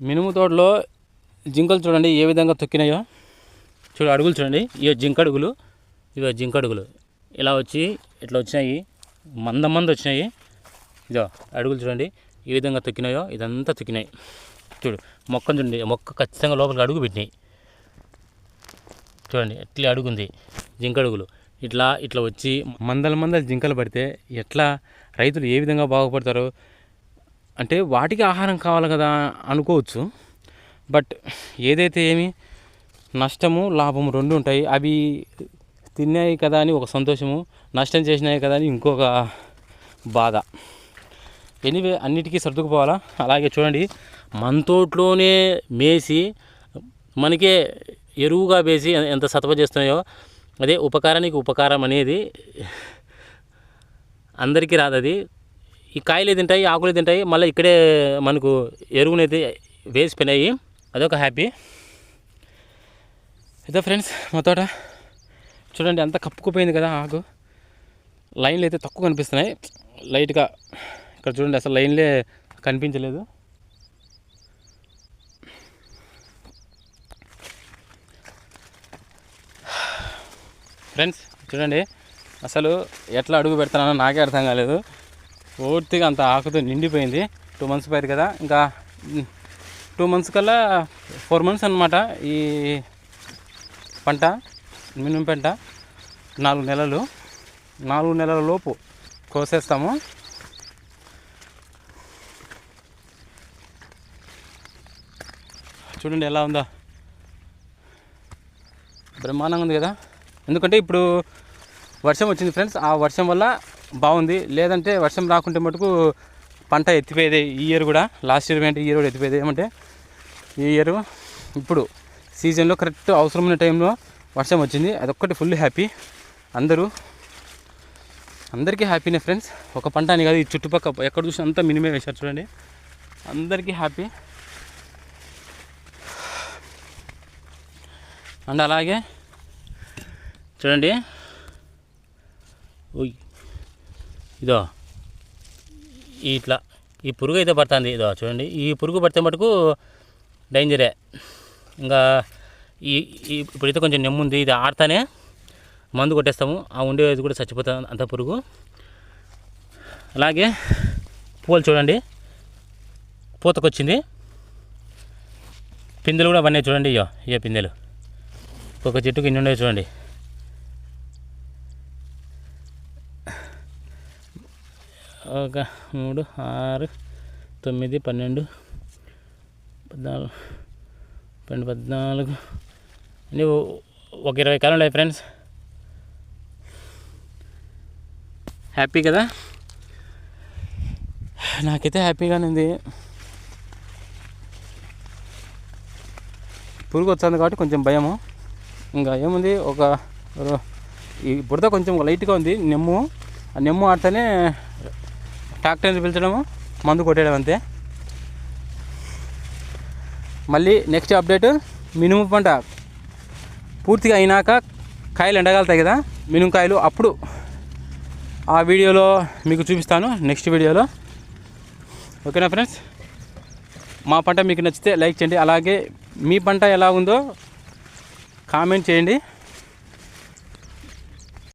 మినుము తోటలో జింకలు చూడండి ఏ విధంగా తొక్కినాయో. చూడు అడుగులు చూడండి. ఇవో జింకడుగులు ఇవో జింకడుగులు ఇలా వచ్చి ఇట్లా వచ్చినాయి. మంద మంద వచ్చినాయి. ఇదో అడుగులు చూడండి. ఏ విధంగా తొక్కినాయో ఇదంతా తొక్కినాయి. చూడు మొక్కను చూడండి. మొక్క ఖచ్చితంగా లోపలికి అడుగు పెట్టినాయి. చూడండి ఎట్లా అడుగుంది జింకడుగులు ఇట్లా ఇట్లా వచ్చి మందల మందల జింకలు పడితే ఎట్లా రైతులు ఏ విధంగా బాగుపడతారు? అంటే వాటికి ఆహారం కావాలి కదా అనుకోవచ్చు. బట్ ఏదైతే ఏమి నష్టము లాభము రెండు ఉంటాయి. అవి తిన్నాయి కదా అని ఒక సంతోషము నష్టం చేసినాయి కదా అని ఇంకొక బాధ. ఎనీవే అన్నిటికీ సర్దుకుపోవాలా? అలాగే చూడండి. మన తోటలోనే మేసి మనకే ఎరువుగా వేసి ఎంత సతవ చేస్తున్నాయో అదే ఉపకారానికి ఉపకారం అనేది అందరికీ రాదది. ఈ కాయలు తింటాయి ఆకులు తింటాయి. మళ్ళీ ఇక్కడే మనకు ఎరువునైతే వేసిపోయినాయి. అదొక హ్యాపీ అయితే ఫ్రెండ్స్ మా తోట చూడండి అంత కప్పుకుపోయింది కదా ఆకు. లైన్లు అయితే తక్కువ కనిపిస్తున్నాయి. లైట్గా ఇక్కడ చూడండి అసలు లైన్లే కనిపించలేదు. ఫ్రెండ్స్ చూడండి అసలు ఎట్లా అడుగు పెడతానో నాకే అర్థం కాలేదు. పూర్తిగా అంత ఆకుతో నిండిపోయింది. టూ మంత్స్ పోయింది కదా. ఇంకా టూ మంత్స్ కల్లా ఫోర్ మంత్స్ అనమాట ఈ పంట మినిమం పంట. నాలుగు నెలలు. నాలుగు నెలల లోపు కోసేస్తాము. చూడండి ఎలా ఉందో. బ్రహ్మాండంగా ఉంది కదా. ఎందుకంటే ఇప్పుడు వర్షం వచ్చింది ఫ్రెండ్స్. ఆ వర్షం వల్ల బాగుంది. లేదంటే వర్షం రాకుంటే మటుకు పంట ఎత్తిపోయేది ఈ ఇయర్ కూడా. లాస్ట్ ఇయర్ అంటే ఈ ఇయర్ కూడా ఎత్తిపోయేది. ఏమంటే ఈ ఇయర్ ఇప్పుడు సీజన్లో కరెక్ట్ అవసరమైన టైంలో వర్షం వచ్చింది. అదొక్కటి ఫుల్ హ్యాపీ అందరూ అందరికీ హ్యాపీనే ఫ్రెండ్స్ ఒక పంట అని కాదు ఈ చుట్టుపక్కల ఎక్కడ చూసినా అంతా మినిమే వేశారు చూడండి. అందరికీ హ్యాపీ అండ్ అలాగే చూడండి. ఓయ్. ఇదో ఇట్లా ఈ పురుగు అయితే పడుతుంది. ఇదో చూడండి ఈ పురుగు పడితే మటుకు డేంజరే ఇంకా ఈ ఇప్పుడైతే కొంచెం నెమ్ముంది ఇది ఆడతానే మందు కొట్టేస్తాము. ఆ ఉండేది కూడా చచ్చిపోతుంది అంత పురుగు. అలాగే పూలు చూడండి పూతకొచ్చింది. పిందెలు కూడా పన్నాయి చూడండి ఇయో ఇయో పిందెలు. ఒక చెట్టుకి ఇన్ని ఉండేవి చూడండి. ఒక మూడు ఆరు తొమ్మిది పన్నెండు పద్నాలుగు పన్నెండు పద్నాలుగు అన్నీ ఒక ఇరవై కాలం ఉన్నాయి ఫ్రెండ్స్. హ్యాపీ కదా? నాకైతే హ్యాపీగానే ఉంది. పురుగు వచ్చింది కాబట్టి కొంచెం భయము. ఇంకా ఏముంది? ఒక ఈ బురద కొంచెం లైట్గా ఉంది నెమ్ము. ఆ నెమ్ము ఆడితేనే ట్రాక్టర్ని పిలిచడము మందు కొట్టేయడం అంతే. మళ్ళీ నెక్స్ట్ అప్డేట్ మినుము పంట పూర్తిగా అయినాక కాయలు ఎండగలుగుతాయి కదా మినుము కాయలు అప్పుడు ఆ వీడియోలో మీకు చూపిస్తాను నెక్స్ట్ వీడియోలో. ఓకేనా ఫ్రెండ్స్? మా పంట మీకు నచ్చితే లైక్ చేయండి అలాగే మీ పంట ఎలా ఉందో కామెంట్ చేయండి.